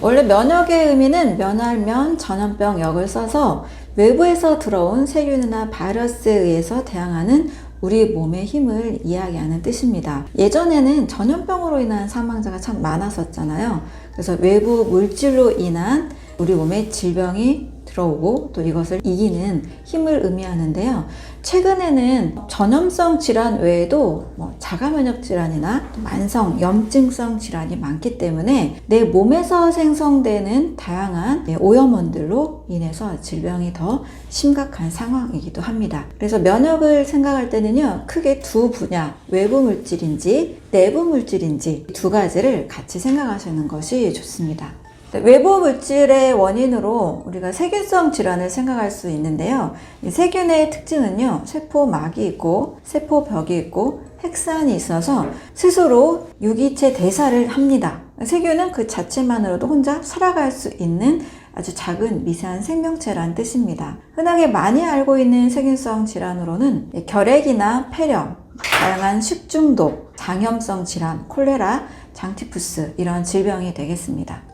원래 면역의 의미는 면할면 전염병 역을 써서 외부에서 들어온 세균이나 바이러스에 의해서 대항하는 우리 몸의 힘을 이야기하는 뜻입니다. 예전에는 전염병으로 인한 사망자가 참 많았었잖아요. 그래서 외부 물질로 인한 우리 몸에 질병이 들어오고 또 이것을 이기는 힘을 의미하는데요. 최근에는 전염성 질환 외에도 뭐 자가 면역 질환이나 만성 염증성 질환이 많기 때문에 내 몸에서 생성되는 다양한 네, 오염원들로 인해서 질병이 더 심각한 상황이기도 합니다. 그래서 면역을 생각할 때는요, 크게 두 분야, 외부 물질인지 내부 물질인지 두 가지를 같이 생각하시는 것이 좋습니다. 네, 외부 물질의 원인으로 우리가 세균성 질환을 생각할 수 있는데요. 이 세균의 특징은요, 세포막이 있고, 세포벽이 있고, 핵산이 있어서 스스로 유기체 대사를 합니다. 세균은 그 자체만으로도 혼자 살아갈 수 있는 아주 작은 미세한 생명체란 뜻입니다. 흔하게 많이 알고 있는 세균성 질환으로는 결핵이나 폐렴, 다양한 식중독, 장염성 질환, 콜레라, 장티푸스 이런 질병이 되겠습니다.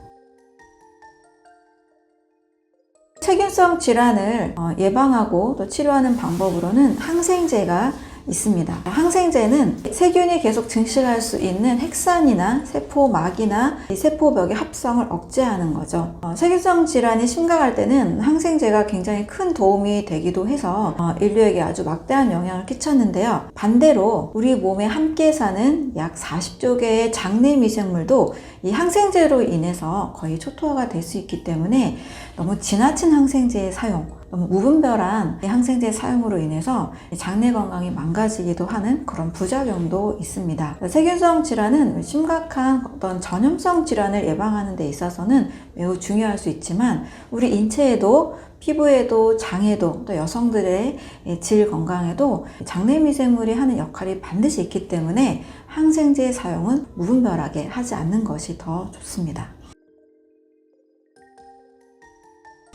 세균성 질환을 어, 예방하고 또 치료하는 방법으로는 항생제가 있습니다. 항생제는 세균이 계속 증식할 수 있는 핵산이나 세포막이나 이 세포벽의 합성을 억제하는 거죠. 어, 세균성 질환이 심각할 때는 항생제가 굉장히 큰 도움이 되기도 해서 어, 인류에게 아주 막대한 영향을 끼쳤는데요. 반대로 우리 몸에 함께 사는 약 40조 개의 장내 미생물도 이 항생제로 인해서 거의 초토화가 될 수 있기 때문에 너무 지나친 항생제의 사용, 너 무 무분별한 이 항생제 사용으로 인해서 장내 건강이 망가지기도 하는 그런 부작용도 있습니다. 세균성 질환은 심각한 어떤 전염성 질환을 예방하는 데 있어서는 매우 중요할 수 있지만 우리 인체에도 피부에도 장에도 또 여성들의 질 건강에도 장내 미생물이 하는 역할이 반드시 있기 때문에 항생제 사용은 무분별하게 하지 않는 것이 더 좋습니다.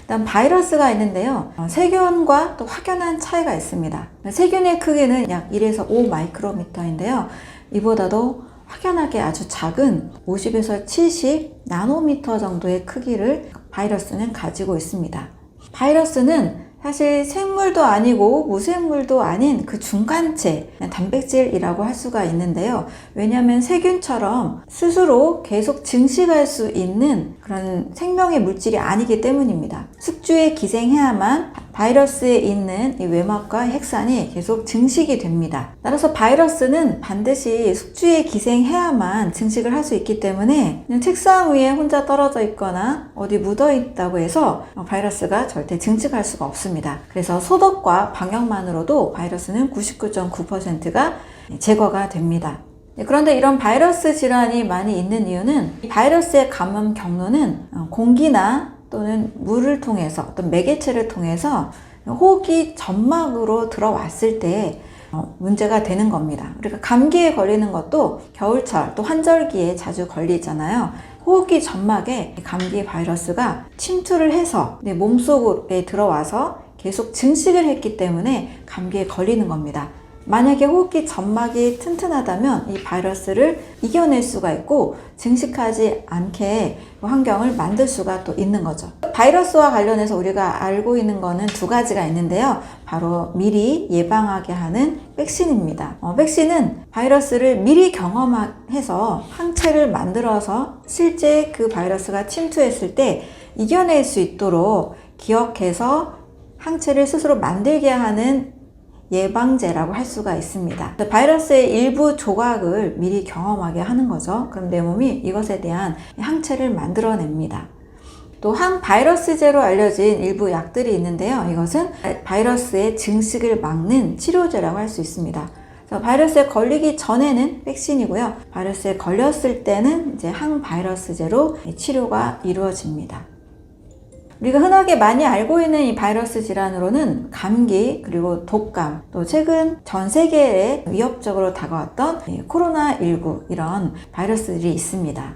일단 바이러스가 있는데요. 어, 세균과 또 확연한 차이가 있습니다. 세균의 크기는 약 1에서 5 마이크로미터인데요. 이보다도 확연하게 아주 작은 50에서 70 나노미터 정도의 크기를 바이러스는 가지고 있습니다. 바이러스는 사실 생물도 아니고 무생물도 아닌 그 중간체 단백질이라고 할 수가 있는데요. 왜냐하면 세균처럼 스스로 계속 증식할 수 있는 그런 생명의 물질이 아니기 때문입니다. 숙주에 기생해야만 바이러스에 있는 이 외막과 핵산이 계속 증식이 됩니다. 따라서 바이러스는 반드시 숙주에 기생해야만 증식을 할 수 있기 때문에 그냥 책상 위에 혼자 떨어져 있거나 어디 묻어 있다고 해서 바이러스가 절대 증식할 수가 없습니다. 그래서 소독과 방역만으로도 바이러스는 99.9%가 제거가 됩니다. 네, 그런데 이런 바이러스 질환이 많이 있는 이유는 바이러스의 감염 경로는 어, 공기나 또는 물을 통해서 어떤 매개체를 통해서 호흡기 점막으로 들어왔을 때 어, 문제가 되는 겁니다. 그러니까 감기에 걸리는 것도 겨울철 또 환절기에 자주 걸리잖아요. 호흡기 점막에 감기 바이러스가 침투를 해서 내 몸속에 들어와서 계속 증식을 했기 때문에 감기에 걸리는 겁니다. 만약에 호흡기 점막이 튼튼하다면 이 바이러스를 이겨낼 수가 있고 증식하지 않게 환경을 만들 수가 또 있는 거죠. 바이러스와 관련해서 우리가 알고 있는 거는 두 가지가 있는데요. 바로 미리 예방하게 하는 백신입니다. 어, 백신은 바이러스를 미리 경험해서 항체를 만들어서 실제 그 바이러스가 침투했을 때 이겨낼 수 있도록 기억해서 항체를 스스로 만들게 하는 예방제라고 할 수가 있습니다. 바이러스의 일부 조각을 미리 경험하게 하는 거죠. 그럼 내 몸이 이것에 대한 항체를 만들어냅니다. 또 항바이러스제로 알려진 일부 약들이 있는데요. 이것은 바이러스의 증식을 막는 치료제라고 할 수 있습니다. 바이러스에 걸리기 전에는 백신이고요. 바이러스에 걸렸을 때는 이제 항바이러스제로 치료가 이루어집니다. 우리가 흔하게 많이 알고 있는 이 바이러스 질환으로는 감기 그리고 독감 또 최근 전 세계에 위협적으로 다가왔던 코로나19 이런 바이러스들이 있습니다.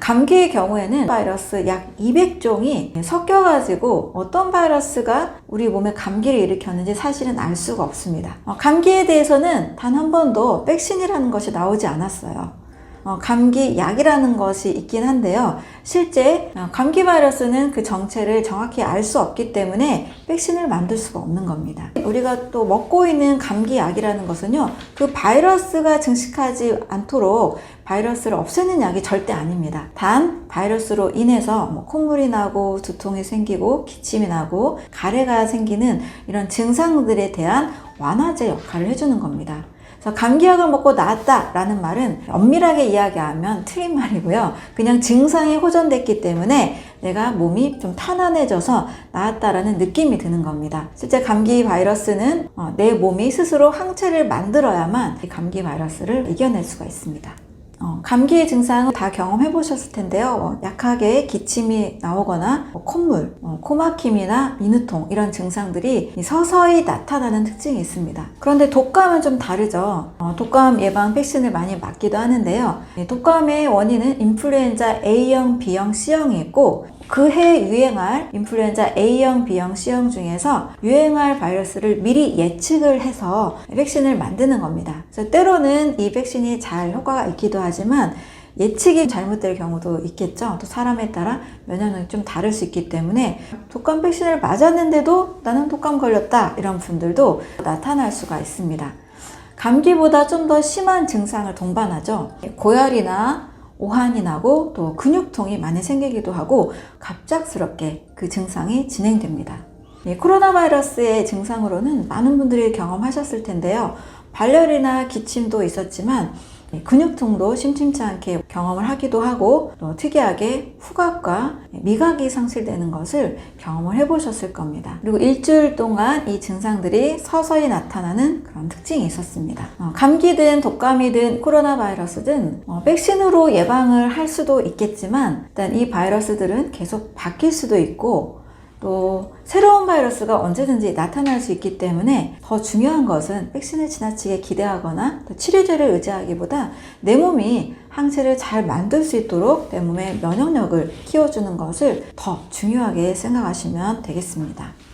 감기의 경우에는 바이러스 약 200종이 섞여가지고 어떤 바이러스가 우리 몸에 감기를 일으켰는지 사실은 알 수가 없습니다. 어, 감기에 대해서는 단 한 번도 백신이라는 것이 나오지 않았어요. 어, 감기 약이라는 것이 있긴 한데요. 실제 어, 감기 바이러스는 그 정체를 정확히 알 수 없기 때문에 백신을 만들 수가 없는 겁니다. 우리가 또 먹고 있는 감기 약이라는 것은요, 그 바이러스가 증식하지 않도록 바이러스를 없애는 약이 절대 아닙니다. 단 바이러스로 인해서 뭐 콧물이 나고 두통이 생기고 기침이 나고 가래가 생기는 이런 증상들에 대한 완화제 역할을 해주는 겁니다. 그래서 감기약을 먹고 나았다라는 말은 엄밀하게 이야기하면 틀린 말이고요. 그냥 증상이 호전됐기 때문에 내가 몸이 좀 탄환해져서 나았다라는 느낌이 드는 겁니다. 실제 감기 바이러스는 어, 내 몸이 스스로 항체를 만들어야만 이 감기 바이러스를 이겨낼 수가 있습니다. 어, 감기의 증상은 다 경험해 보셨을 텐데요. 어, 약하게 기침이 나오거나 뭐 콧물, 어, 코막힘이나 인후통 이런 증상들이 서서히 나타나는 특징이 있습니다. 그런데 독감은 좀 다르죠. 어, 독감 예방 백신을 많이 맞기도 하는데요. 이 독감의 원인은 인플루엔자 A형, B형, C형이 있고 그 해 유행할 인플루엔자 A형, B형, C형 중에서 유행할 바이러스를 미리 예측을 해서 백신을 만드는 겁니다. 그래서 때로는 이 백신이 잘 효과가 있기도 하지만 예측이 잘못될 경우도 있겠죠. 또 사람에 따라 면역력이 좀 다를 수 있기 때문에 독감 백신을 맞았는데도 나는 독감 걸렸다 이런 분들도 나타날 수가 있습니다. 감기보다 좀 더 심한 증상을 동반하죠. 고열이나 오한이 나고 또 근육통이 많이 생기기도 하고 갑작스럽게 그 증상이 진행됩니다. 이 코로나 바이러스의 증상으로는 많은 분들이 경험하셨을 텐데요. 발열이나 기침도 있었지만 이 근육통도 심심치 않게 경험을 하기도 하고 또 특이하게 후각과 미각이 상실되는 것을 경험을 해보셨을 겁니다. 그리고 일주일 동안 이 증상들이 서서히 나타나는 그런 특징이 있었습니다. 어, 감기든 독감이든 코로나 바이러스든 어, 백신으로 예방을 할 수도 있겠지만 일단 이 바이러스들은 계속 바뀔 수도 있고 또 새로운 바이러스가 언제든지 나타날 수 있기 때문에 더 중요한 것은 백신을 지나치게 기대하거나 또 치료제를 의지하기보다 내 몸이 항체를 잘 만들 수 있도록 내 몸의 면역력을 키워주는 것을 더 중요하게 생각하시면 되겠습니다.